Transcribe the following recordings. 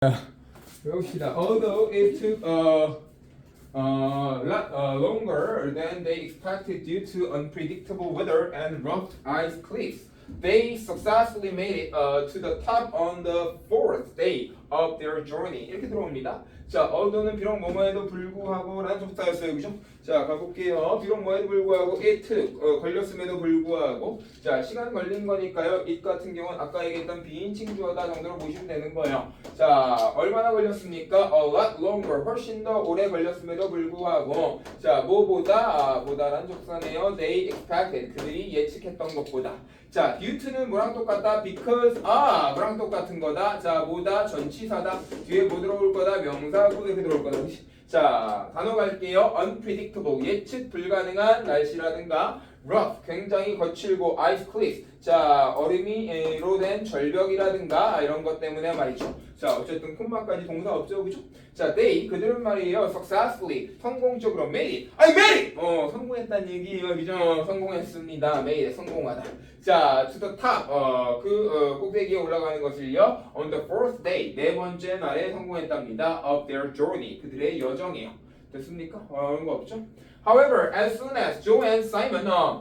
배웁시다. Although it took a uh, lot uh, longer than they expected due to unpredictable weather and rough ice cliffs, they successfully made it uh, to the top on the fourth day of their journey. 이렇게 들어옵니다. 자, although는 비록 뭐뭐에도 불구하고 라는 접사였어요. 그죠? 자, 가볼게요. 비록 뭐에도 불구하고 it 어, 걸렸음에도 불구하고 자, 시간 걸린 거니까요. it 같은 경우는 아까 얘기했던 비인 칭 주어다 정도로 보시면 되는 거예요. 자, 얼마나 걸렸습니까? A lot longer, 훨씬 더 오래 걸렸음에도 불구하고 자, 뭐보다 아, 보다란 접사네요. They expected, 그들이 예측했던 것보다. 자, due to는 뭐랑 똑같다? because 아, 뭐랑 똑같은 거다. 자, 뭐다? 전치 사다. 뒤에 뭐 들어올 거다? 명사고 이렇게 들어올 거다. 자, 단어 갈게요. unpredictable, 예측 불가능한 날씨라든가 rough, 굉장히 거칠고 ice cliff, 자, 얼음이로 된 절벽이라든가 이런 것 때문에 말이죠. 자, 어쨌든 콤마까지 동사 없죠, 그죠? 자, they 그들은 말이에요. successfully 성공적으로 made it. 아니 made it. 어, 성공했다는 얘기예요, 그죠? 성공했습니다. made it 성공하다. 자, to the top 어, 그 어, 꼭대기에 올라가는 것을요. on the fourth day 네 번째 날에 성공했답니다. of their journey 그들의 여정이에요. 됐습니까? 어, 그런 거 없죠? However, as soon as Joe and Simon uh,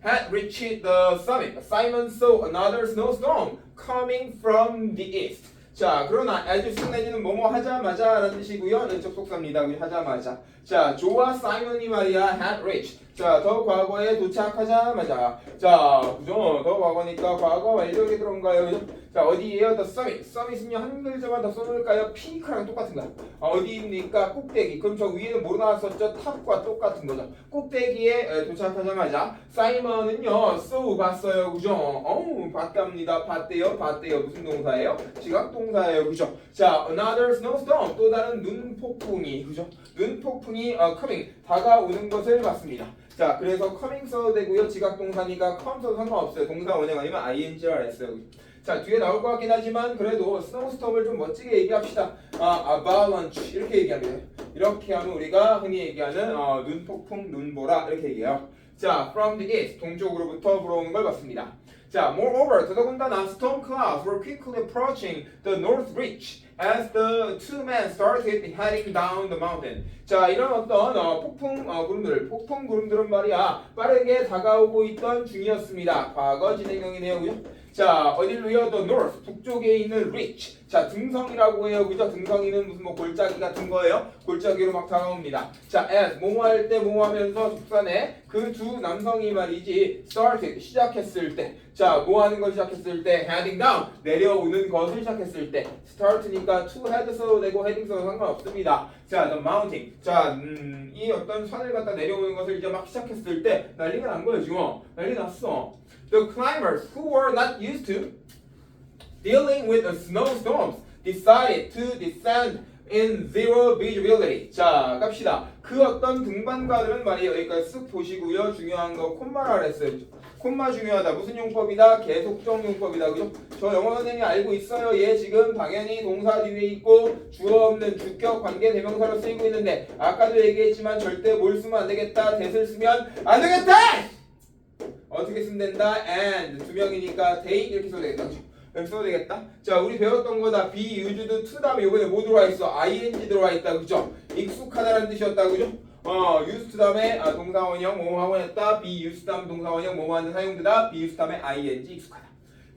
had reached the summit, Simon saw another snowstorm coming from the east. 자, 그러나 as soon as는 뭐뭐 하자마자 라는 뜻이고요. 는 접속사입니다. 그죠? 하자마자. 자, 조와 사이먼이 말이야 had reached. 자, 더 과거에 도착하자마자. 자, 그죠? 더 과거니까 과거 완료에 들어온가요? 그죠? 자, 어디에요? The summit. summit은요, 한 글자만 더 써놓을까요? 피크랑 똑같은 거야. 아, 어디입니까? 꼭대기. 그럼 저 위에는 뭐 나왔었죠? 탑과 똑같은 거죠. 꼭대기에 에, 도착하자마자 사이먼은요, so 봤어요. 그죠? 어우, 봤답니다. 봤대요. 봤대요. 무슨 동사예요? 지각 동사예요. 그죠? 자, another snowstorm. 또 다른 눈 폭풍이. 그죠? 눈 폭풍이 어, coming. 다가오는 것을 봤습니다. 자, 그래서 coming 써도 되고요. 지각 동사니까 come 써도 상관없어요. 동사 원형 아니면 ing를 했어요. 자 뒤에 나올 것 같긴 하지만 그래도 스노우스톰을 좀 멋지게 얘기합시다. 아, avalanche 이렇게 얘기합니다. 이렇게 하면 우리가 흔히 얘기하는 어, 눈폭풍, 눈보라 이렇게 얘기해요. 자, from the east 동쪽으로부터 불어오는 걸 봤습니다. 자, moreover 더더군다나 storm clouds were quickly approaching the north ridge as the two men started heading down the mountain. 자, 이런 어떤 어, 폭풍 어, 구름들, 폭풍 구름들은 말이야 빠르게 다가오고 있던 중이었습니다. 과거 진행형이네요, 그죠? 자, 어딜로요? The north 북쪽에 있는 ridge. 자, 등성이라고 해요, 그죠? 등성이는 무슨 뭐 골짜기 같은 거예요? 골짜기로 막 다가옵니다. 자, as 뭐뭐 할 때 뭐뭐 하면서 속산에 그 두 남성이 말이지 started 시작했을 때. 자, 뭐 하는 걸 시작했을 때 heading down 내려오는 것을 시작했을 때 start니까 to head 써도 되고 heading 써도 상관없습니다. 자, the mountain. 자, 음, 이 어떤 산을 갖다 내려오는 것을 이제 막 시작했을 때 난리가 난 거예요, 지금. 난리 났어. The climbers who were not used to dealing with the snowstorms decided to descend in zero visibility. 자, 갑시다. 그 어떤 등반가들은 말이에요. 여기까지 쓱 보시고요. 중요한 거 콤마라 했어요. 콤마 중요하다. 무슨 용법이다? 계속적 용법이다. 그죠? 저 영어 선생님이 알고 있어요. 얘 지금 당연히 동사 뒤에 있고 주어 없는 주격 관계 대명사로 쓰이고 있는데 아까도 얘기했지만 절대 뭘 쓰면 안 되겠다. 대을 쓰면 안 되겠다. 어떻게 쓰면 된다? and 두 명이니까 they 이렇게 써도 되겠다. 이렇게 써도 되겠다. 자, 우리 배웠던 거다. be used to 다음에 이번에 뭐 들어와 있어? ing 들어와 있다. 그죠? 익숙하다라는 뜻이었다. 그죠? 어, used 다음에 아, 동사원형 뭐뭐 하고 했다. be used 다음 동사원형 뭐뭐 하는 사용되다. be used 다음에 ing 익숙하다.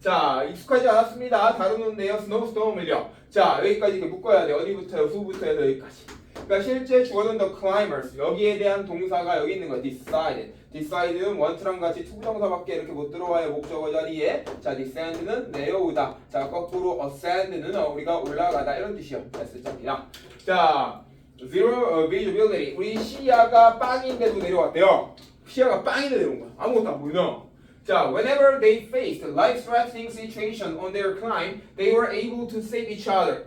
자, 익숙하지 않았습니다. 다루는데요. snowstorm을요. 자, 여기까지 이렇게 묶어야 돼. 어디부터요? 후부터 해서 여기까지. 그러니까 실제 주어는 the climbers. 여기에 대한 동사가 여기 있는 거야. decided. decid는 원트랑 같이 투부정사밖에 이렇게 못 들어와요. 목적어 자리에. 자, descend는 내려오다. 자, 거꾸로 ascend는 어, 우리가 올라가다 이런 뜻이요. S자입니다. 자, zero visibility. 우리 시야가 빵인데도 내려왔대요. 시야가 빵인데 내려온 거야. 아무것도 안 보이나? 자, whenever they faced life-threatening situation on their climb, they were able to save each other.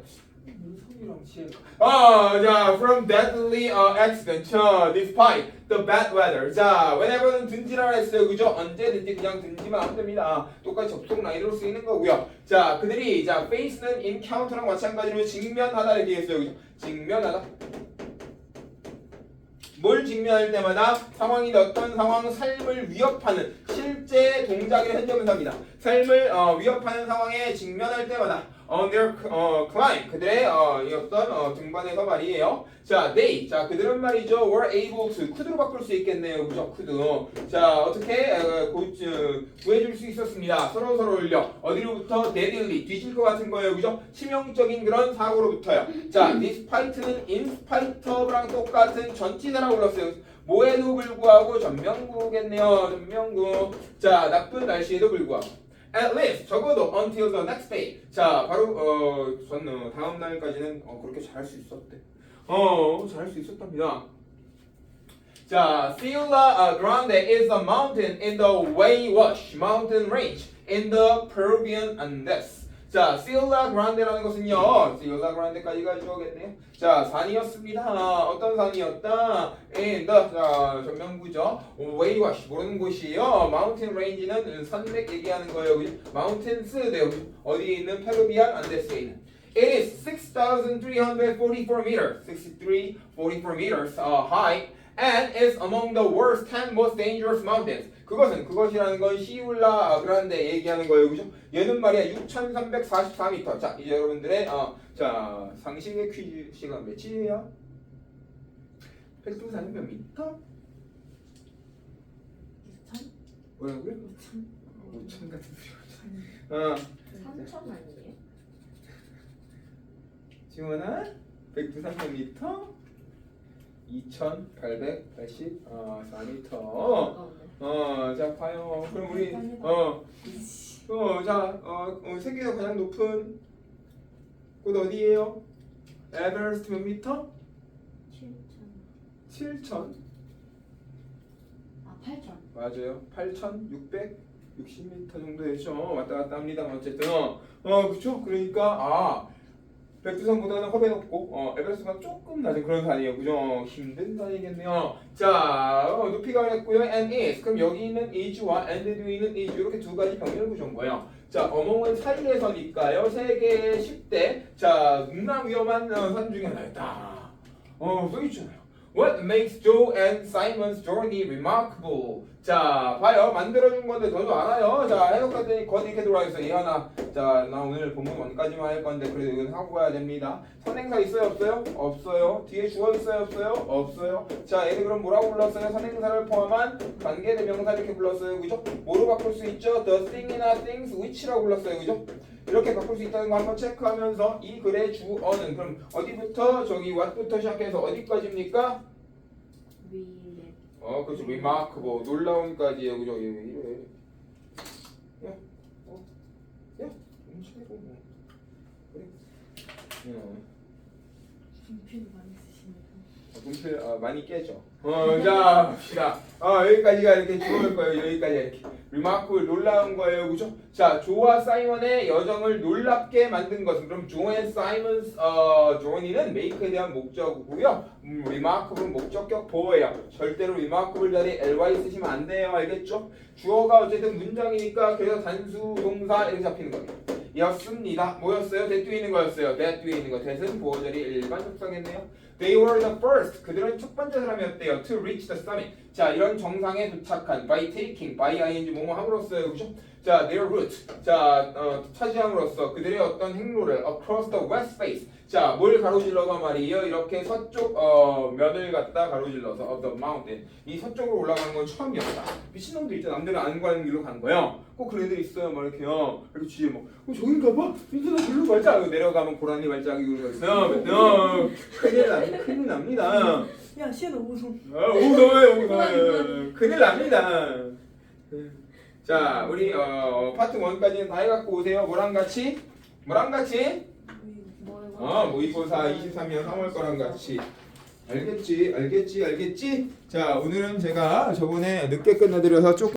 아, 자, from deadly uh, accident, 자, despite the bad weather. 자, whenever는 든지라 했어요, 그죠? 언제든지 그냥 든지만 하면 됩니다. 똑같이 접속 라인으로 쓰이는 거고요. 자, 그들이 자, face는 encounter랑 마찬가지로 직면하다 이렇게 했어요, 그죠? 직면하다. 뭘 직면할 때마다 상황이 어떤 상황, 삶을 위협하는 실제 동작의 현재 분사입니다. 삶을 어, 위협하는 상황에 직면할 때마다 on their 어, climb 그들의 어, 이 어떤 어, 등반에서 말이에요. 자, they 자 그들은 말이죠 were able to could로 바꿀 수 있겠네요, 그죠? could. 자 어떻게 어, 고, 어, 구해줄 수 있었습니다. 서로 서로 올려 어디로부터 deadly 뒤질 것 같은 거예요, 그죠? 치명적인 그런 사고로부터요. 자, despite는 in spite of랑 똑같은 전치사라고 불렀어요. 뭐에도 불구하고 전명구겠네요, 전명구. 자, 나쁜 날씨에도 불구하고. At least 적어도 until the next day. 자, 바로 어, 전 어, 다음 날까지는 어, 그렇게 잘할 수 있었대. 어, 잘할 수 있었답니다. 자, Sierra Grande is a mountain in the Waywash mountain range in the Peruvian Andes. 자, Sierra Grande라는 것은요, Sierra Grande까지가 주어겠네요. 자, 산이었습니다. 어떤 산이었다? The, 자, 전명구죠. Waywash, 모르는 곳이에요. Mountain Range는 산맥 얘기하는 거예요. 그죠? Mountains, 네, 어디에 있는 페루비안 안데스에 있는. It is 6,344 meters, 6344 meters uh, high, and is among the worst 10 most dangerous mountains. 그것은 그것이라는 건 시울라 그란데 얘기하는 거예요, 그죠? 얘는 말이야 6,344m. 자, 이제 여러분들의 어, 자 상식의 퀴즈 시간 며칠이에요? 백두산은 몇 미터? 6천? 뭐라고요? 5천? 5천 같은 소리. 어, 3천 아니에요? 지원아 백두산 몇 미터? 2,884m. 어, 어, 자 봐요. 그럼 우리 어, 어, 자, 어, 어 세계에서 가장 높은 곳 어디예요? 에베레스트 몇 미터? 7천 7,000. 아 8천 맞아요. 8,660m 정도 되죠. 왔다 갔다 합니다. 어쨌든 어, 어 그쵸? 그러니까 아 백두산보다는 허배 높고 어, 에베레스트가 조금 낮은 그런 산이에요. 그죠? 어, 힘든 산이겠네요. 자, 어, 높이가 그랬고요. and is. 그럼 여기 있는 is와 and 있는 is 이렇게 두 가지 병렬 구조인 거예요. 자, 어몽은 사이에서니까요. 세계 10대 자, 문화 위험한 어, 산 중에 하나였다. 어, 써 있잖아요. What makes Joe and Simon's journey remarkable? 자, 봐요. 만들어준 건데 너도 알아요. 자, 해석했더니 겉 이렇게 들어와 있어. 이하나. 자, 나 오늘 본문 원까지만 할 건데 그래도 이건 하고 가야 됩니다. 선행사 있어요, 없어요? 없어요. 뒤에 주어 있어요, 없어요? 없어요. 자, 얘들 그럼 뭐라고 불렀어요? 선행사를 포함한 관계대명사 이렇게 불렀어요, 그죠? 뭐로 바꿀 수 있죠? The thing이나 things which라고 불렀어요, 그죠? 이렇게 바꿀 수 있다는 거 한번 체크하면서 이 글의 주어는 그럼 어디부터 저기 what부터 시작해서 어디까지입니까? 위에 어, 그렇죠. remarkable 놀라운까지예요, 그죠? 예, 이래. 야, 어, 야, 뭐. 그래. 어, 분필 많이 분필 어, 많이 깨죠. 어, 자, 봅시다. 어, 여기까지가 이렇게 좋을 거예요. 여기까지 이렇게. remarkable 놀라운 거예요, 그죠? 자, 조와 사이먼의 여정을 놀랍게 만든 것은 그럼 조앤 사이먼스 어, 조니는 make에 대한 목적이고요. 음, remarkable 목적격 보호예요. 절대로 remarkable 자리에 ly 쓰시면 안 돼요. 알겠죠? 주어가 어쨌든 문장이니까 그래서 단수 동사 이렇게 잡히는 거예요. 였습니다. 뭐였어요? that 뒤에 있는 거였어요. that 뒤에 있는 거. that은 보호 자리 일반 접속했네요. They were the first. 그들은 첫 번째 사람이었대요. To reach the summit. 자, 이런 정상에 도착한 by taking, by ing 뭐뭐 함으로써요. 그죠? 자, their route. 자, 어, 차지함으로써 그들의 어떤 행로를 across the west face. 자, 뭘 가로질러가 말이에요. 이렇게 서쪽 어, 면을 갖다 가로질러서 of the mountain. 이 서쪽으로 올라가는 건 처음이었다. 미친놈들 있잖아. 남들은 안 가는 길로 간 거예요. 꼭 그런 애들 있어요. 막 이렇게요. 이렇게 뒤에 막, 어, 저긴가 봐. 민준아, 글로 가자. 내려가면 고라니 발자국이 그러고 있어요. 어, 큰일 납니다. 큰일 납니다. 야 시연아 웃음 아, 웃어요, 웃어요. 큰일 납니다. 자, 우리 어, 파트 1까지는 다 해갖고 오세요. 뭐랑 같이? 뭐랑 같이? 뭐 어, 모의고사 23년 3월 거랑 같이. 알겠지, 알겠지, 알겠지? 자, 오늘은 제가 저번에 늦게 끝내드려서 조금